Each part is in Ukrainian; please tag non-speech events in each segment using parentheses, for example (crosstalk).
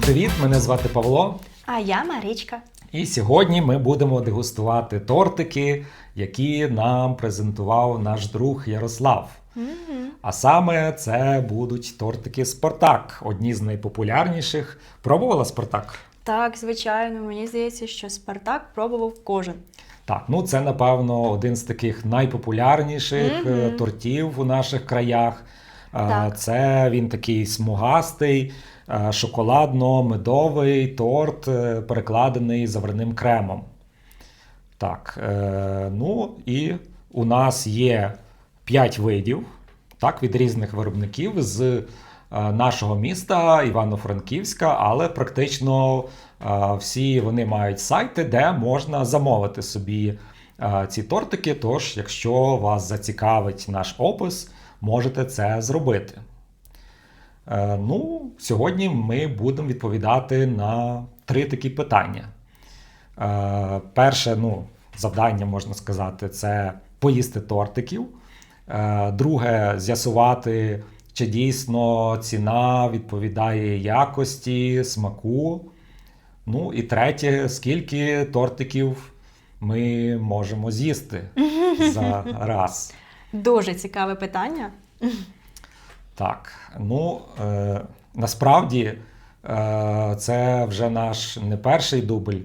Привіт, мене звати Павло. А я Марічка. І сьогодні ми будемо дегустувати тортики, які нам презентував наш друг Ярослав. А саме це будуть тортики Спартак, одні з найпопулярніших. Пробувала Спартак? Так, звичайно, мені здається, що Спартак пробував кожен. Так, ну це напевно один з таких найпопулярніших Мгм. е, тортів у наших краях. Е, Так. Це він такий смугастий, е, шоколадно-медовий торт, перекладений заварним кремом. Так, ну і у нас є 5 видів, так, від різних виробників з нашого міста Івано-Франківська, але практично е, всі вони мають сайти, де можна замовити собі е, ці тортики. Тож, якщо вас зацікавить наш опис, можете це зробити. Е, Ну, сьогодні ми будемо відповідати на три такі питання. Е, Перше, ну, завдання, можна сказати, це поїсти тортиків. Е, Друге, з'ясувати, чи дійсно ціна відповідає якості, смаку. Ну і третє, скільки тортиків ми можемо з'їсти (laughs) за раз. Дуже цікаве питання. Так, ну е, насправді е, це вже наш не перший дубль.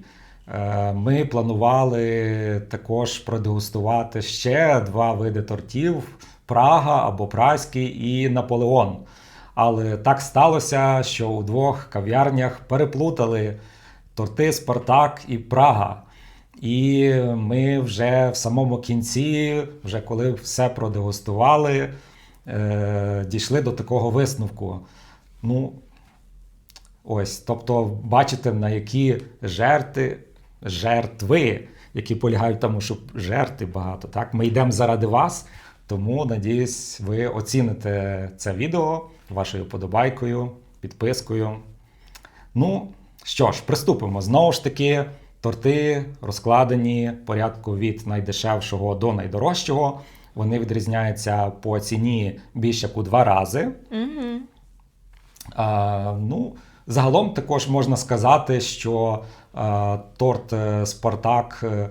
Е, ми планували також продегустувати ще два види тортів: Прага або Празький і Наполеон. Але так сталося, що у двох кав'ярнях переплутали торти Спартак і Прага. І ми вже в самому кінці, вже коли все продегустували, е, дійшли до такого висновку. Ну, ось, тобто, бачите, на які жерти, жертви, які полягають тому, щоб жерти багато. Так? Ми йдемо заради вас, тому надіюсь, ви оціните це відео вашою подобайкою, підпискою. Ну, що ж, приступимо. Знову ж таки, торти розкладені в порядку від найдешевшого до найдорожчого. Вони відрізняються по ціні більше як у два рази. Угу. А, ну, загалом також можна сказати, що а, торт е, Спартак е,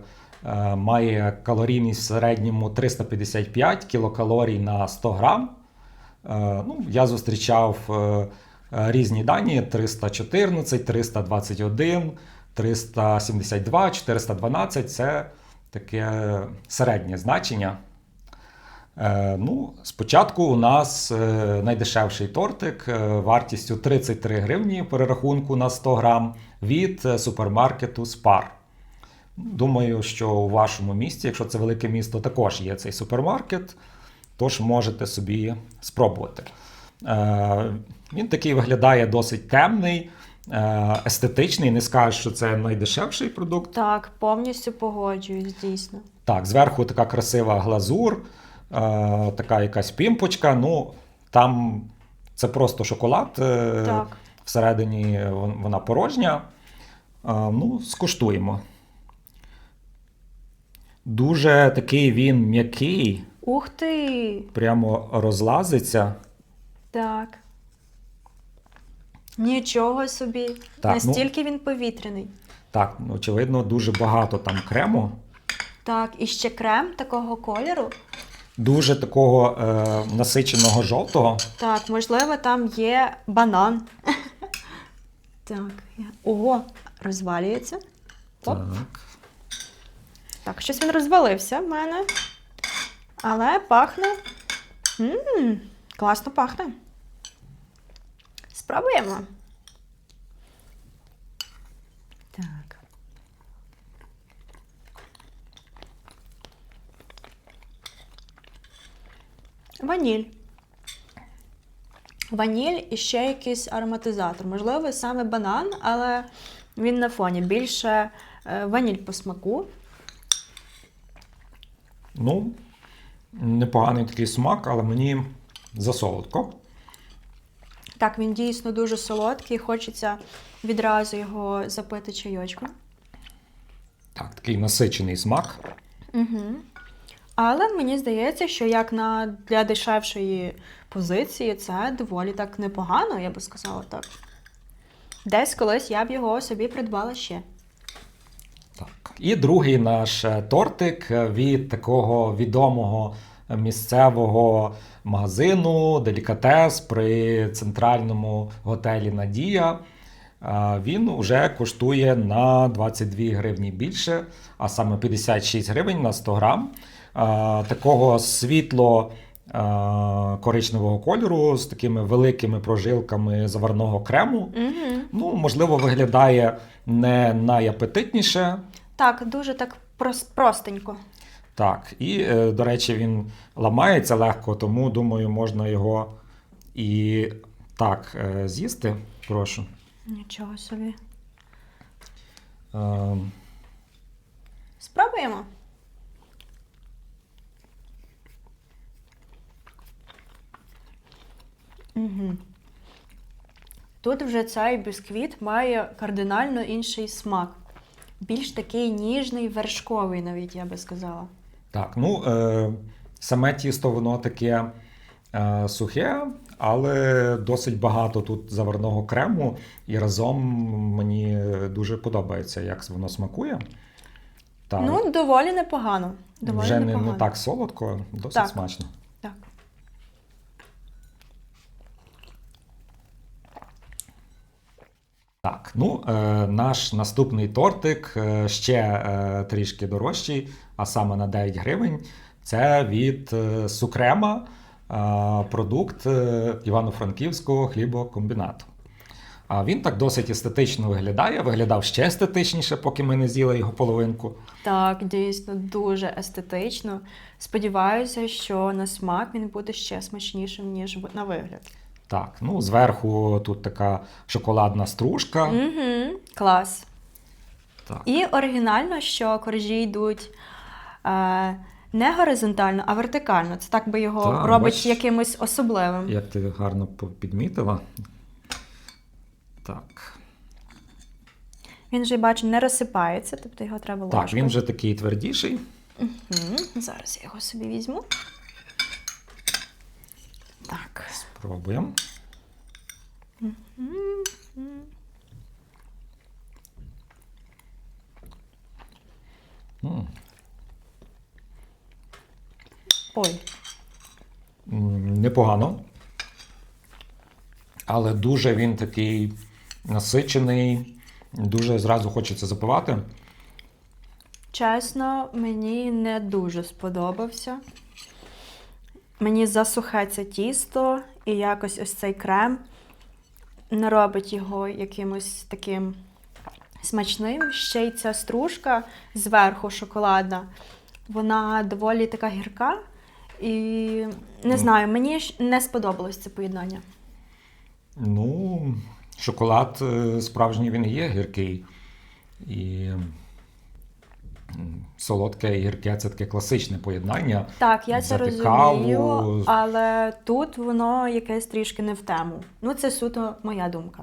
має калорійність в середньому 355 кілокалорій на 100 грам. Е, ну, я зустрічав е, е, різні дані: 314, 321, 372, 412 це таке середнє значення. Е, ну, спочатку у нас е, найдешевший тортик е, вартістю 33 гривні перерахунку на 100 грам від е, супермаркету Spar. Думаю, що у вашому місті, якщо це велике місто, також є цей супермаркет, тож можете собі спробувати. Е, Він такий виглядає досить темний, е, естетичний. Не скажеш, що це найдешевший продукт. Так, повністю погоджуюсь, дійсно. Так, зверху така красива глазур, е, така якась пімпочка. Ну, там це просто шоколад. е, Так. Всередині вона порожня. Е, ну, скуштуємо. Дуже такий він м'який, Ух ти! прямо розлазиться. Так. Нічого собі. Так, ну- Настільки він повітряний. Так, ну, очевидно, дуже багато там крему. Так, і ще крем такого кольору. Дуже такого е, насиченого жовтого. Так, можливо, там є банан. (laughs) Так, я- ого, розвалюється. Оп. Так. Так, щось він розвалився в мене. Але пахне. Мм, класно пахне. Спробуємо. Так. Ваніль. Ваніль і ще якийсь ароматизатор. Можливо, саме банан, але він на фоні. Більше е, ваніль по смаку. Ну, непоганий такий смак, але мені засолодко. Так, він дійсно дуже солодкий, хочеться відразу його запити чайочком. Так, такий насичений смак. Угу. Але мені здається, що як на для дешевшої позиції це доволі так непогано, я би сказала так. Десь колись я б його собі придбала ще. І другий наш е, тортик е, від такого відомого місцевого магазину Делікатес при центральному готелі Надія. Е, Він вже коштує на 22 гривні більше, а саме 56 гривень на 100 грам. Такого світло коричневого кольору з такими великими прожилками заварного крему. Угу. Ну, можливо, виглядає не найапетитніше. Так, дуже так простенько. Так, і, е, до речі, він ламається легко, тому думаю, можна його і так е, з'їсти. Прошу. Нічого собі. Е, Спробуємо. Угу. Тут вже цей бісквіт має кардинально інший смак. Більш такий ніжний, вершковий, навіть я би сказала. Так, ну е, саме тісто воно таке е, сухе, але досить багато тут заварного крему, і разом мені дуже подобається, як воно смакує. Так, Ну, доволі непогано. Доволі вже не, не так солодко, досить Так. смачно. Так. Так, ну е, наш наступний тортик е, ще е, трішки дорожчий, а саме на 9 гривень. Це від Сукрема продукт Івано-Франківського хлібокомбінату. А він так досить естетично виглядає. Виглядав ще естетичніше, поки ми не з'їли його половинку. Так, дійсно, дуже естетично. Сподіваюся, що на смак він буде ще смачнішим, ніж на вигляд. Так, ну зверху тут така шоколадна стружка. Угу, клас. Так. І оригінально, що коржі йдуть е, не горизонтально, а вертикально. Це так би його Так, робить бачиш. якимось особливим. Як ти гарно підмітила. Так. Він же, бачу, не розсипається, тобто його треба ложкою. Так, він вже такий твердіший. Мгм, Зараз я його собі візьму. М, Ой. Непогано. Але дуже він такий насичений, дуже зразу хочеться запивати. Чесно, мені не дуже сподобався. Мені засухе це тісто, і якось ось цей крем не робить його якимось таким смачним. Ще й ця стружка зверху шоколадна, вона доволі така гірка. І не знаю, мені не сподобалось це поєднання. Ну, шоколад е, справжній він є гіркий. І солодке і гірке це таке класичне поєднання. Так, я це розумію, каву. але тут воно якесь трішки не в тему. Ну, це суто моя думка.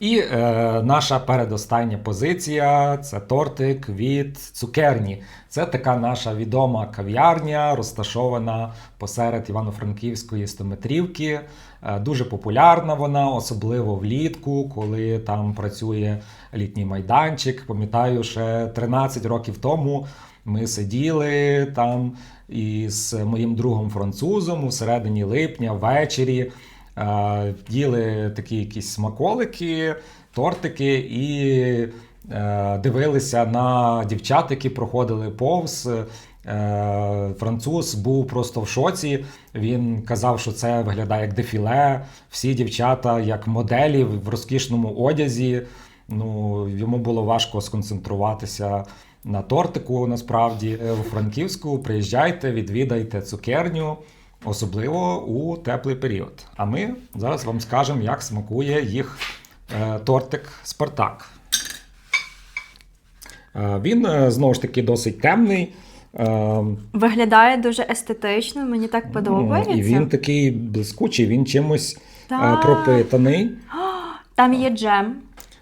І е, наша передостання позиція це тортик від цукерні. Це така наша відома кав'ярня, розташована посеред Івано-Франківської стометрівки. Е, дуже популярна вона, особливо влітку, коли там працює літній майданчик. Пам'ятаю, ще 13 років тому ми сиділи там із моїм другом французом у середині липня ввечері. Е, їли такі якісь смаколики, тортики і е, дивилися на дівчат, які проходили повз. Е, Француз був просто в шоці. Він казав, що це виглядає як дефіле. Всі дівчата, як моделі в розкішному одязі. Ну, йому було важко сконцентруватися на тортику. Насправді, у Франківську приїжджайте, відвідайте цукерню. Особливо у теплий період. А ми зараз вам скажемо, як смакує їх е, тортик Спартак. Е, він е, знову ж таки досить темний. Виглядає дуже естетично, мені так подобається. І він такий блискучий, він чимось Так. пропитаний. Там є джем.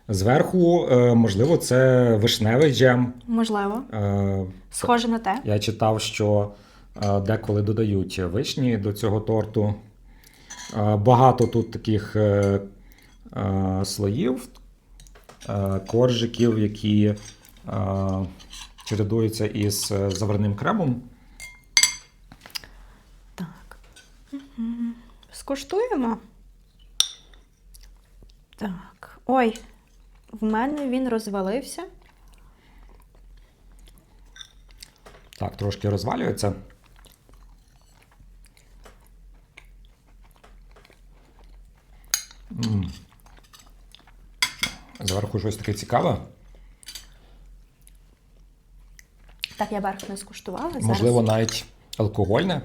Зверху, можливо, це вишневий джем. Можливо. Схоже на те. Я читав, що деколи додають вишні до цього торту. Багато тут таких е, слоїв, коржиків, які чередуються із е, заварним кремом. Так. Скуштуємо. Так. Ой, в мене він розвалився. Так, трошки розвалюється. Зверху щось таке цікаве. Так, я верх не скуштувала. Зараз. Можливо, навіть алкогольне.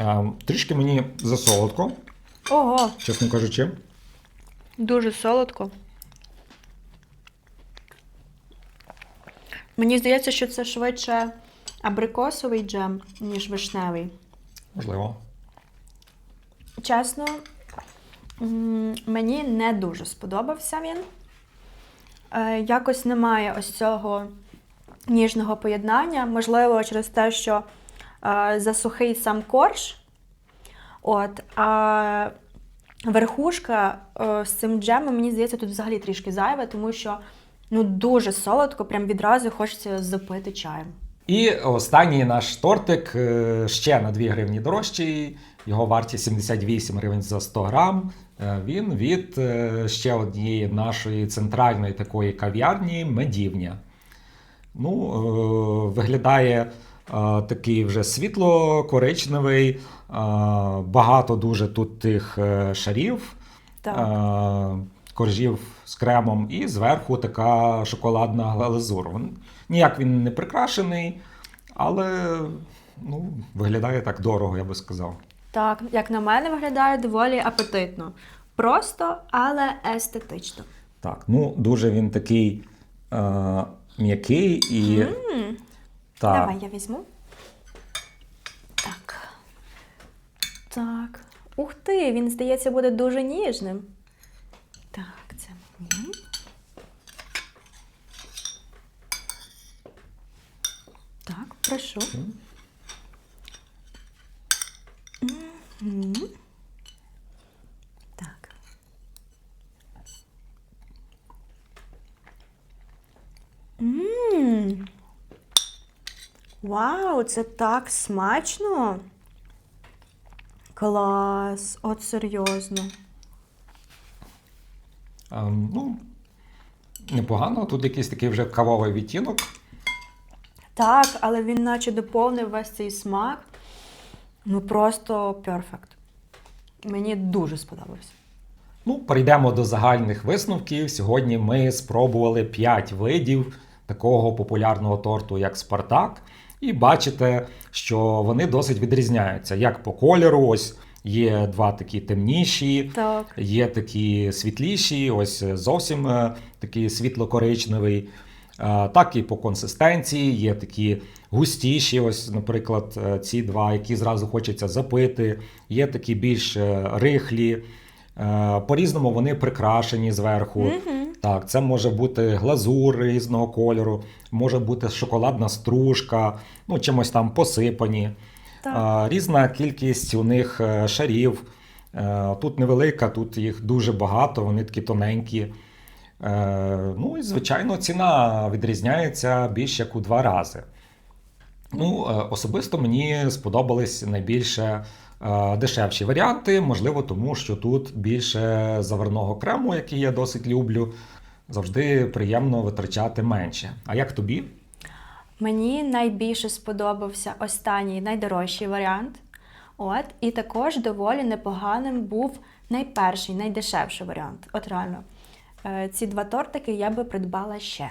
А, трішки мені засолодко, Ого, чесно кажучи. дуже солодко. Мені здається, що це швидше абрикосовий джем, ніж вишневий. Можливо. Чесно, мені не дуже сподобався він. Е, Якось немає ось цього ніжного поєднання. Можливо, через те, що е, засухий сам корж. От, а верхушка е, з цим джемом, мені здається, тут взагалі трішки зайве, тому що ну, дуже солодко, прям відразу хочеться запити чаєм. І останній наш тортик ще на 2 гривні дорожчий. Його вартість 78 гривень за 100 грам. Е, Він від е, ще однієї нашої центральної такої кав'ярні Медівня. Ну, е, виглядає такий вже світло-коричневий, багато дуже тут тих шарів, Так. коржів з кремом, і зверху така шоколадна глазур. Ніяк він не прикрашений, але ну, виглядає так дорого, я би сказав. Так, як на мене, виглядає доволі апетитно. Просто, але естетично. Так, ну дуже він такий е, м'який і. М, Так, Давай я візьму. Так. Так. Ух ти, він, здається, буде дуже ніжним. Так, це мені. Так, прошу. Так. Мм. Вау, це так смачно. Клас, от серйозно. е, ну, непогано. Тут якийсь такий вже кавовий відтінок. Так, але він наче доповнив весь цей смак. Ну просто перфект. Мені дуже сподобався. Ну, перейдемо до загальних висновків. Сьогодні ми спробували 5 видів такого популярного торту, як Спартак. І бачите, що вони досить відрізняються. Як по кольору, ось є два такі темніші, Так. є такі світліші, ось зовсім е, такий світло-коричневий. Е, Так і по консистенції є такі густіші, ось, наприклад, е, ці два, які зразу хочеться запити, є такі більш е, рихлі. По-різному вони прикрашені зверху. Мгм. Так, це може бути глазур різного кольору, може бути шоколадна стружка, ну чимось там посипані. Так. Різна кількість у них шарів. Тут невелика, тут їх дуже багато, вони такі тоненькі. Е, Ну і звичайно, ціна відрізняється більш як у два рази. Ну, е, особисто мені сподобались найбільше е, дешевші варіанти, можливо, тому що тут більше заварного крему, який я досить люблю. Завжди приємно витрачати менше. А як тобі? Мені найбільше сподобався останній найдорожчий варіант. От, і також доволі непоганим був найперший, найдешевший варіант. От реально. Е, Ці два тортики я би придбала ще.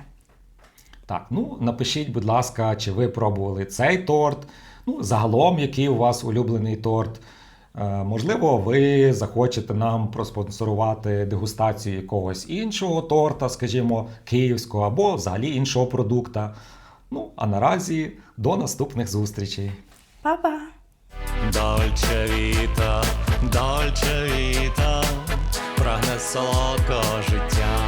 Так, ну напишіть, будь ласка, чи ви пробували цей торт. Ну, загалом, який у вас улюблений торт. Е, можливо, ви захочете нам проспонсорувати дегустацію якогось іншого торта, скажімо, київського або взагалі іншого продукта. Ну, а наразі до наступних зустрічей. Па-па! Дольче віта, дольче віта, прагне солодкого життя.